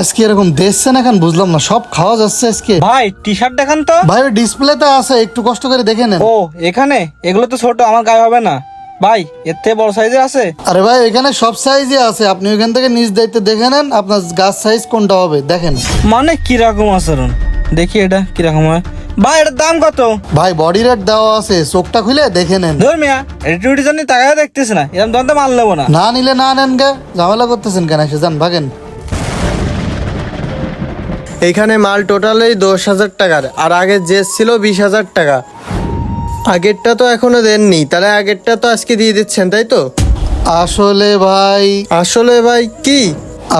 আজকে এরকম দেখছে না এখন বুঝলাম না। সব খাওয়া যাচ্ছে আজকে। ভাই টি শার্ট দেখান তো। ভাই ডিসপ্লেতে আছে একটু কষ্ট করে দেখে নেন। ও এখানে? এগুলো তো ছোট আমার গায়ে হবে না। ভাই এর থেকে বড় সাইজের আছে? আরে ভাই এখানে সব সাইজই আছে। আপনি ওইখান থেকে নিজ দায়িত্বে দেখে নেন আপনার গাছ সাইজ কোনটা হবে দেখেন। মানে কীরকম আচরণ? দেখি এটা কীরকম হয়। ভাই এটার দাম কত? ভাই বডি রেট দেওয়া আছে। চোখটা খুলে দেখে নেন। ধর মিয়া এটিউডি জন্য টাকায় দেখতেছি না। এরকম দাম তো মাল নেব না। না নিলে না নেন গে ঝামেলা করতেছেন কেন? এসে যান ভাগেন। এইখানে মাল টোটালেই দশ হাজার টাকার আর আগে যে ছিল বিশ হাজার টাকা। আগেরটা তো এখনও দেননি তাহলে আগেরটা তো আজকে দিয়ে দিচ্ছেন তাই তো? আসলে ভাই আসলে ভাই কি?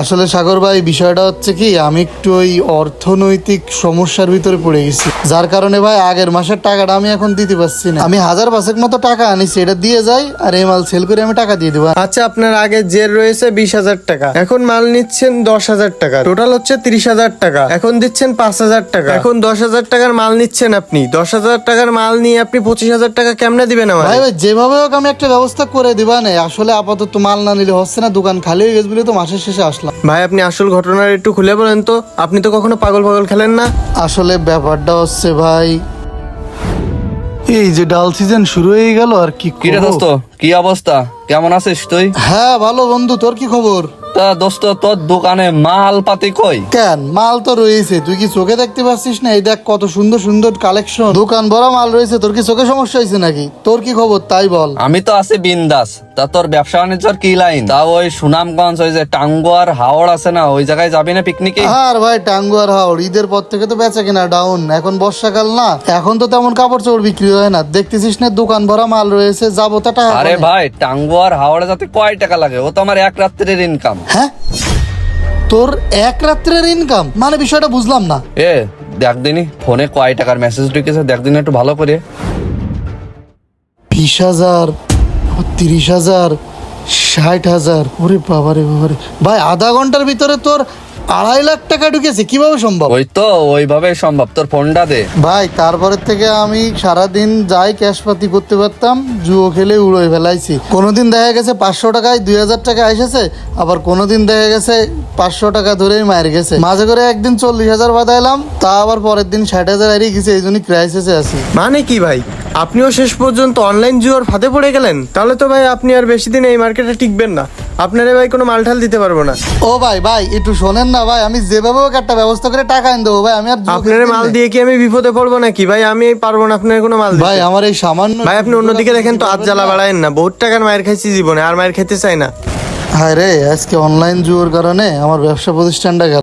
আসলে সাগর ভাই বিষয়টা হচ্ছে কি আমি একটু ওই অর্থনৈতিক সমস্যার ভিতরে পড়ে গেছি। যার কারণে ভাই আগের মাসের টাকাটা আমি এখন দিতে পারছি না। আমি হাজার পাঁচেক মতো টাকা আনিছি এটা দিয়ে যাই আর এই মাল সেল করে আমি টাকা দিয়ে দেবো। আচ্ছা আপনার আগে জের রয়েছে বিশ হাজার টাকা। এখন মাল নিচ্ছেন দশ হাজার টাকা। টোটাল হচ্ছে তিরিশ হাজার টাকা। এখন দিচ্ছেন পাঁচ হাজার টাকা। এখন দশ হাজার টাকার মাল নিচ্ছেন আপনি। দশ হাজার টাকার মাল নিয়ে আপনি পঁচিশ হাজার টাকা কেমনে দিবেন আমার? ভাই ভাই যেভাবে হোক আমি একটা ব্যবস্থা করে দিবা না। আসলে আপাতত মাল না নিলে হচ্ছে না দোকান খালি হয়ে গেছে বলে তো মাসের শেষে আসলাম। ভাই আপনি আসল ঘটনার একটু খুলে বলেন তো। আপনি তো কখনো পাগল পাগল খেলেন না? আসলে ব্যাপারটা হচ্ছে ভাই। এই যে ডাল সিজন শুরু হয়ে গেল আর কি করব? দোস্ত? কি অবস্থা? কেমন আছিস তুই? হ্যাঁ ভালো বন্ধু তোর কি খবর? তা দোস্ত তোর দোকানে মাল পাতি কই? কেন? মাল তো রয়েছে তুই কি চোখে দেখতে পাচ্ছিস না? এই দেখ কত সুন্দর সুন্দর কালেকশন দোকান ভরা মাল রয়েছে তোর কি চোখে সমস্যা হয়েছে নাকি? তোর কি খবর তাই বল। আমি তো আছি বিন্দাস। তা তোর ব্যবসা বাণিজ্যর কি লাইন তা ওই সুনামগঞ্জ ওই যে টাঙ্গুয়ার হাওড় আছে না ওই জায়গায় যাবি না পিকনিকে আর ভাই টাঙ্গুয়ার হাওড় ঈদের পর থেকে তো বেচা কিনা ডাউন এখন বর্ষাকাল না এখন তো তেমন কাপড় চোপড় বিক্রি হয় না। দেখতেছিস না দোকান ভরা মাল রয়েছে যাব তা টাকা আরে? ভাই টাঙ্গুয়ার হাওড়ে যাতে কয় টাকা লাগে? ও তো আমার এক রাত্রের ইনকাম হ্যাঁ? তোর এক রাত্রের ইনকাম মানে বিষয়টা বুঝলাম না। এ দেখ দিনি ফোনে কয় টাকার মেসেজ ঢুকেছে দেখ দিন একটু ভালো করে। বিশ হাজার। তিরিশ হাজার ষাট হাজার। ওরে বাবারে বাবারে। ভাই আধা ঘণ্টার ভিতরে তোর আড়াই লাখ টাকা ঢুকেছে কীভাবে সম্ভব? ওই তো ওইভাবে সম্ভব। তোর ফোনটা দে। ভাই তারপরের থেকে আমি সারাদিন যাই ক্যাশপাতি করতে পারতাম জুয়ো খেলে উড়োয় ফেলাইছি। কোনোদিন দেখা গেছে পাঁচশো টাকায় দুই হাজার টাকা এসেছে আবার কোনোদিন দেখা গেছে পাঁচশো টাকা ধরেই মায়ের গেছে। মাঝে করে একদিন চল্লিশ হাজার বাদাইলাম তা আবার পরের দিন ষাট হাজার হারিয়ে গেছে এই জন্যই ক্রাইসিসে আছি। মানে কি ভাই? আপনিও শেষ পর্যন্ত অনলাইন জুয়ার ফাঁদে পড়ে গেলেন? তাহলে তো ভাই আপনি আর বেশি দিন এই মার্কেটে টিকবেন না। আপনারে ভাই কোনো মালঠাল দিতে পারব না। ও ভাই ভাই একটু শোনেন না ভাই আমি যেভাবে হোক একটা ব্যবস্থা করে টাকা এনে দেবো ভাই আমি আর আপনার মাল দিয়ে কি আমি বিপদে পড়ব নাকি? ভাই আমি পারব না আপনার কোনো মাল দিতে। ভাই আমার এই সামান্য ভাই আপনি অন্যদিকে দেখেন তো আজ জ্বালা বাড়ায়েন না। বহুত টাকার মায়ের খাইছি জীবনে আর মায়ের খেতে চাই না। হায় রে আজকে অনলাইন জুয়োর কারণে আমার ব্যবসা প্রতিষ্ঠানটা গেল।